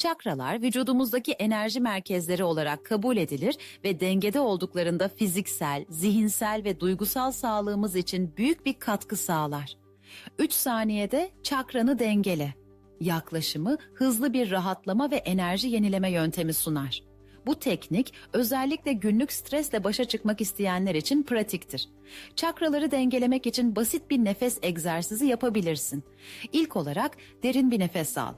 Çakralar vücudumuzdaki enerji merkezleri olarak kabul edilir ve dengede olduklarında fiziksel, zihinsel ve duygusal sağlığımız için büyük bir katkı sağlar. 3 saniyede çakranı dengele. Yaklaşımı hızlı bir rahatlama ve enerji yenileme yöntemi sunar. Bu teknik özellikle günlük stresle başa çıkmak isteyenler için pratiktir. Çakraları dengelemek için basit bir nefes egzersizi yapabilirsin. İlk olarak derin bir nefes al.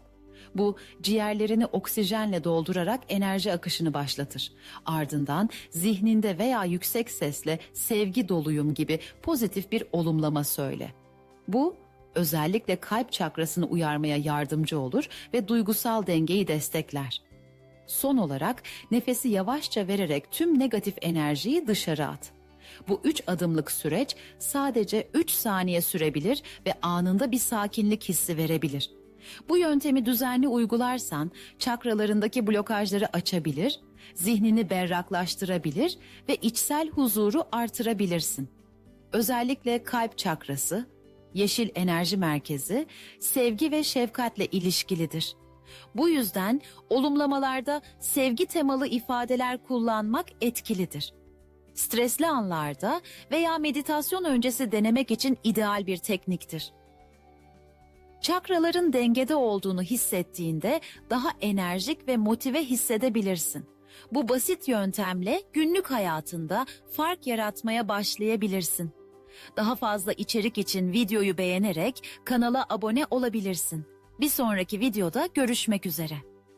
Bu ciğerlerini oksijenle doldurarak enerji akışını başlatır. Ardından zihninde veya yüksek sesle sevgi doluyum gibi pozitif bir olumlama söyle. Bu özellikle kalp çakrasını uyarmaya yardımcı olur ve duygusal dengeyi destekler. Son olarak nefesi yavaşça vererek tüm negatif enerjiyi dışarı at. Bu üç adımlık süreç sadece 3 saniye sürebilir ve anında bir sakinlik hissi verebilir. Bu yöntemi düzenli uygularsan çakralarındaki blokajları açabilir, zihnini berraklaştırabilir ve içsel huzuru artırabilirsin. Özellikle kalp çakrası, yeşil enerji merkezi sevgi ve şefkatle ilişkilidir. Bu yüzden olumlamalarda sevgi temalı ifadeler kullanmak etkilidir. Stresli anlarda veya meditasyon öncesi denemek için ideal bir tekniktir. Çakraların dengede olduğunu hissettiğinde daha enerjik ve motive hissedebilirsin. Bu basit yöntemle günlük hayatında fark yaratmaya başlayabilirsin. Daha fazla içerik için videoyu beğenerek kanala abone olabilirsin. Bir sonraki videoda görüşmek üzere.